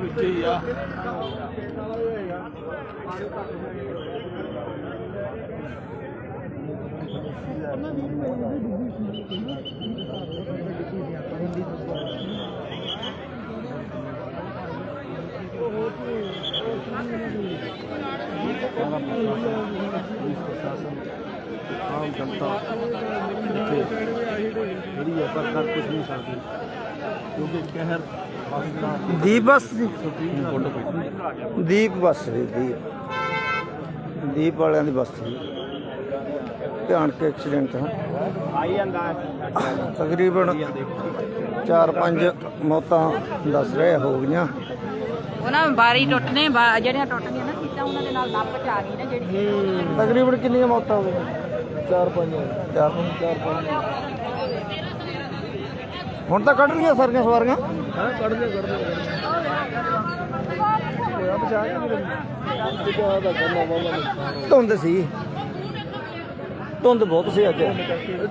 ਵਿੱਚ ਹੀ ਆ। ਆਮ ਜਨਤਾ ਇੱਥੇ ਜਿਹੜੀ ਹੈ, ਪਰ ਕਰ ਕੁਝ ਨਹੀਂ ਸਕਦੀ ਕਿਉਂਕਿ ਕਹਿਰ ਦੀਪ ਬੱਸ ਦੀਪ ਬੱਸ ਦੀ ਦੀਪ। ਦੀਪ ਵਾਲਿਆਂ ਦੀ ਬੱਸ ਸੀ ਭਿਆਨਕ ਐਕਸੀਡੈਂਟ ਹੈ ਆਈ ਜਾਂਦਾ ਤਕਰੀਬਨ 4-5 ਮੌਤਾਂ ਦੱਸ ਰਹੇ ਹੋ ਗਈਆਂ। ਉਹਨਾਂ ਬਾਰੀ ਟੁੱਟਨੇ ਬਾ- ਜਿਹੜੀਆਂ ਟੁੱਟ ਗਈਆਂ ਨਾ ਸੀਟਾਂ ਉਹਨਾਂ ਦੇ ਨਾਲ ਨੱਪ ਚ ਆ ਗਈ ਨਾ ਜਿਹੜੀ ਤਕਰੀਬਨ ਕਿੰਨੀਆਂ ਮੌਤਾਂ ਹੋ ਗਈਆਂ? 4-5 4-5 ਹੁਣ ਤਾਂ ਕੱਢ ਲਈਆਂ ਸਾਰੀਆਂ ਸਵਾਰੀਆਂ। ਹਾਂ, ਕੱਢ ਦੇ ਕੱਢ ਦੇ ਹੋਇਆ ਬਚਾ ਕੇ ਮੇਰੇ ਦਾ ਕਰਨਾ ਬਾਬਾ ਧੁੰਦ ਸੀ। ਧੁੰਦ ਬਹੁਤ ਸੀ ਅੱਜ।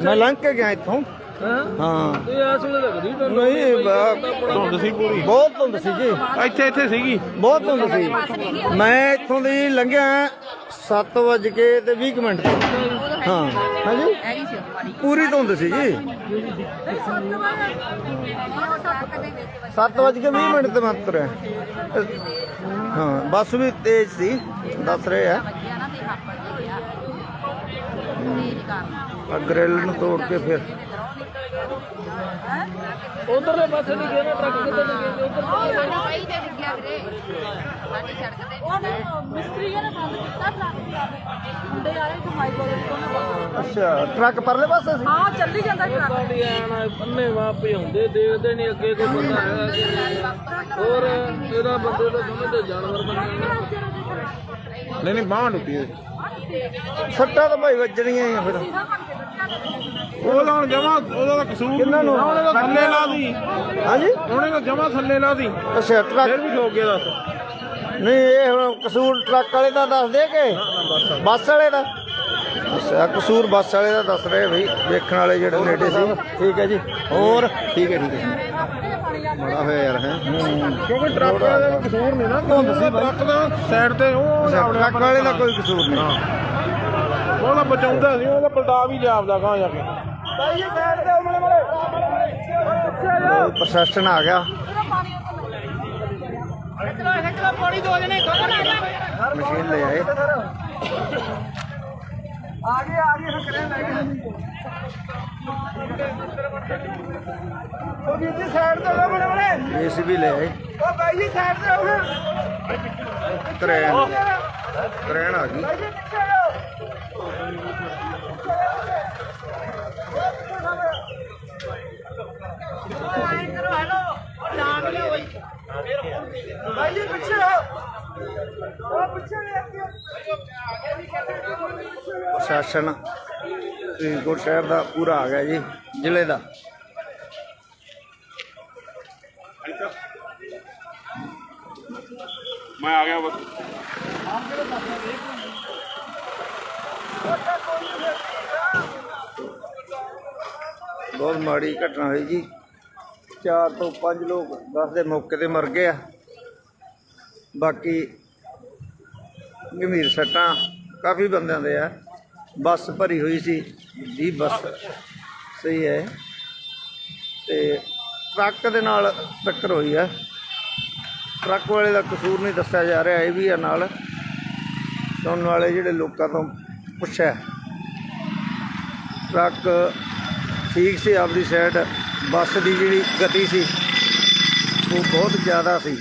ਮੈਂ ਲੰਘ ਕੇ ਗਿਆ ਇੱਥੋਂ। ਹਾਂ। ਹਾਂ। ਇਹ ਇਸ ਵੇਲੇ ਕਦੀ ਨਹੀਂ ਬ- ਧੁੰਦ ਸੀ ਪੂਰੀ। ਬਹੁਤ ਧੁੰਦ ਸੀ ਜੀ। ਇੱਥੇ ਇੱਥੇ ਸੀਗੀ। ਬਹੁਤ ਧੁੰਦ ਸੀ। ਮੈਂ ਇੱਥੋਂ ਦੀ ਲੰਘਿਆ 7 ਵਜੇ ਕੇ ਤੇ 20 ਕੁ ਮਿੰਟ ਤੇ। ਹਾਂ। ਹਾਂਜੀ? ਪੂਰੀ ਧੁੰਦ ਸੀ ਜੀ। 7 ਵਜੇ ਕੇ 20 ਮਿੰਟ ਤੇ ਮੈਂ ਹਾਂ। ਬੱਸ ਵੀ ਤੇਜ਼ ਸੀ। ਦੱਸ ਰਹੇ ਆ। ਆ ਗ੍ਰਿਲ ਨੂੰ ਤੋੜ ਕੇ ਫਿਰ ਉਧਰਲੇ ਪਾਸੇ ਨਹੀਂ ਗਿਆ ਨਾ ਟਰੱਕ ਕਿੱਧਰ ਨੂੰ ਗਿਆ ਉਧਰ ਭਾਈ ਤੇ ਡਿੱਗਿਆ ਵੀਰੇ। ਸਾਡੀ ਸੜਕ ਤੇ। ਉਹਨੇ ਮਿਸਤਰੀਆਂ ਨੇ ਬੰਦ ਕੀਤਾ ਟਰੱਕ ਮੁੰਡੇ ਆ ਰਹੇ ਤੋਂ ਮਾਈ ਤੋਂ ਨਾ ਅੱਛਾ ਟਰੱਕ ਪਰਲੇ ਪਾਸੇ ਸੀ? ਹਾਂ ਚੱਲੀ ਜਾਂਦਾ ਟਰੱਕ। ਸਾਡੀ ਆਣਾ ਪੰਨੇ ਵਾ ਭਜਾਉਂਦੇ ਦੇਖਦੇ ਨਹੀਂ ਅੱਗੇ ਕੋਈ ਬੰਦਾ ਹੈਗਾ ਕਿ ਨਹੀਂ। ਹੋਰ ਇਹਦਾ ਬੰਦੇ ਦਾ ਸਮਝਦੇ ਜਾਨਵਰ ਬਣੇ ਨਹੀਂ ਨਹੀਂ ਬਾਹਰ ਡੁੱਬੀ ਸੱਟਾਂ ਤਾਂ ਭਾਈ ਵੱਜਣੀਆਂ ਹੀ ਆ ਫਿਰ। ਉਹ ਲਾਉਣ ਜਮਾ ਉਹਦਾ ਤਾਂ ਕਸੂਰ ਕਿੰਨਾਂ ਨੂੰ? ਉਹਨੇ ਤਾਂ ਥੱਲੇ ਲਾ ਦੀ। ਹਾਂਜੀ? ਉਹਨੇ ਤਾਂ ਜਮਾ ਥੱਲੇ ਲਾ ਦੀ। ਅੱਛਾ ਫਿਰ ਟਰੱਕ ਵੀ ਠੋਕ ਗਿਆ ਦੱਸ। ਨਹੀਂ ਇਹ ਹੁਣ ਕਸੂਰ ਟਰੱਕ ਵਾਲੇ ਦਾ ਦੱਸ ਦੇ ਕਿ? ਬੱਸ ਵਾਲੇ। ਦਾ? ਅੱਛਾ ਕਸੂਰ ਬੱਸ ਵਾਲੇ ਦਾ ਦੱਸ ਰਹੇ ਬਈ ਵੇਖਣ ਵਾਲੇ ਜਿਹੜੇ ਨੇੜੇ ਸੀ। ਠੀਕ ਹੈ ਜੀ। ਹੋਰ? ਠੀਕ ਹੈ ਠੀਕ ਹੈ। ਬੜਾ ਹੋਇਆ ਯਾਰ ਹੈ? ਕਿਉਂਕਿ ਟਰੱਕ ਦਾ ਕਸੂਰ ਨਹੀਂ ਨਾ। ਧੁੰਦ ਸੀ ਟਰੱਕ ਦਾ ਸਾਈਡ ਤੇ ਉਹ ਟਰੱਕ ਵਾਲੇ ਦਾ ਕੋਈ ਕਸੂਰ ਨਹੀਂ। ਉਹਦਾ ਬਚਾਉਂਦਾ ਸੀ ਉਹਦਾ ਪਲਟਾ ਵੀ ਲਿਆਵਦਾ ਗਾਂ ਜਾ ਕੇ। ਲਓ, ਪ੍ਰਸ਼ਾਸਨ ਆ ਗਿਆ। ਮਸ਼ੀਨ ਲੈ ਆਏ। ਉਹ ਵੀਰ ਜੀ ਸਾਈਡ ਤੇ ਹੋ ਬੜੇ ਬੜੇ ਏਸੀ ਵੀ ਲੈ ਆਏ। ਉਹ ਬਾਈ ਜੀ ਸਾਈਡ ਤੇ ਹੋ ਕਰੇਨ ਕਰੇਨ ਆ ਗਈ ਬਾਈ ਜੀ ਪਿੱਛੇ ਹੋ ਜੀ ਪਿੱਛੇ ਲੈ ਕੇ। ਪ੍ਰਸ਼ਾਸਨ ਫਰੀਦਕੋਟ ਸ਼ਹਿਰ ਦਾ ਪੂਰਾ ਆ ਗਿਆ ਜੀ ਜ਼ਿਲ੍ਹੇ ਦਾ। ਮੈਂ ਆ ਗਿਆ ਬਸ। ਬਹੁਤ ਮਾੜੀ ਘਟਨਾ ਹੋਈ ਜੀ। ਚਾਰ ਤੋਂ ਪੰਜ ਲੋਕ ਦਸ ਦੇ ਮੌਕੇ ਤੇ ਮਰ ਗਏ ਆ। ਬਾਕੀ ਗੰਭੀਰ ਸੱਟਾਂ ਕਾਫੀ ਬੰਦਿਆਂ ਦੇ ਆ। ਬੱਸ ਭਰੀ ਹੋਈ ਸੀ, ਦੀ ਬੱਸ ਸਹੀ ਹੈ। ਤੇ ਟਰੱਕ ਦੇ ਨਾਲ ਟੱਕਰ ਹੋਈ ਆ। ਟਰੱਕ ਵਾਲੇ ਦਾ ਕਸੂਰ ਨਹੀਂ ਦੱਸਿਆ ਜਾ ਰਿਹਾ, ਇਹ ਵੀ ਆ ਨਾਲ। ਸੁਣਨ ਵਾਲੇ ਜਿਹੜੇ ਲੋਕਾਂ ਤੋਂ ਪੁੱਛਿਆ। ਟਰੱਕ ਠੀਕ ਸੀ, ਆਪਦੀ ਸਾਈਡ ਬੱਸ ਦੀ ਜਿਹੜੀ ਗਤੀ ਸੀ, ਉਹ ਬਹੁਤ ਜ਼ਿਆਦਾ ਸੀ।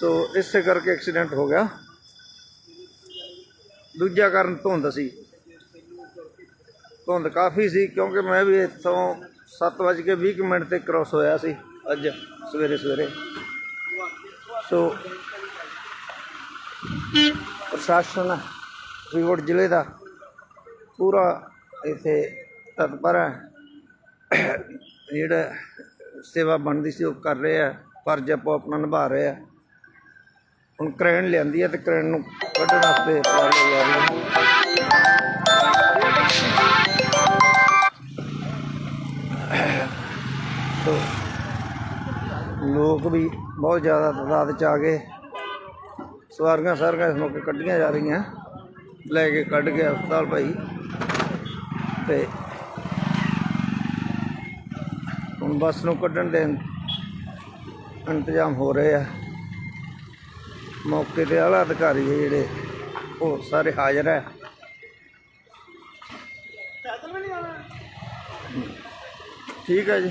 ਸੋ ਇਸੇ ਕਰਕੇ ਐਕਸੀਡੈਂਟ ਹੋ ਗਿਆ। ਦੂਜਾ ਕਾਰਨ ਧੁੰਦ ਸੀ। ਧੁੰਦ ਕਾਫੀ ਸੀ ਕਿਉਂਕਿ ਮੈਂ ਵੀ ਇੱਥੋਂ 7:20 ਮਿੰਟ ਤੇ ਕ੍ਰੋਸ ਹੋਇਆ ਸੀ ਅੱਜ, ਸਵੇਰੇ ਸਵੇਰੇ। ਸੋ ਪ੍ਰਸ਼ਾਸਨ, ਫਰੀਦਕੋਟ ਜ਼ਿਲ੍ਹੇ ਦਾ ਪੂਰਾ ਇੱਥੇ ਤਤਪਰ ਹੈ। ਜਿਹੜਾ ਸੇਵਾ ਬਣਦੀ ਸੀ ਉਹ ਕਰ ਰਹੇ ਆ ਫਰਜ਼ ਆਪੋ ਆਪਣਾ ਨਿਭਾ ਰਹੇ ਆ ਹੁਣ ਕਰੇਨ ਲਿਆਂਦੀ ਹੈ ਤੇ ਕਰੇਨ ਨੂੰ ਕੱਢਣ ਵਾਸਤੇ ਪਾਲੇ ਜਾ ਰਹੀ ਹੈ। ਸੋ ਲੋਕ ਵੀ ਬਹੁਤ ਜ਼ਿਆਦਾ ਤਾਦਾਦ ਚ ਆ ਗਏ। ਸਵਾਰੀਆਂ ਸਾਰੀਆਂ ਇਸ ਮੌਕੇ ਕੱਢੀਆਂ ਜਾ ਰਹੀਆਂ। ਲੈ ਕੇ ਕੱਢ ਕੇ ਹਸਪਤਾਲ ਭਾਈ। ਤੇ ਹੁਣ ਬੱਸ ਨੂੰ ਕੱਢਣ ਦੇ ਇੰਤਜ਼ਾਮ ਹੋ ਰਹੇ ਆ। ਮੌਕੇ ਤੇ ਆਲਾ ਅਧਿਕਾਰੀ ਜਿਹੜੇ ਉਹ ਸਾਰੇ ਹਾਜ਼ਰ ਹੈ। ਠੀਕ ਹੈ ਜੀ।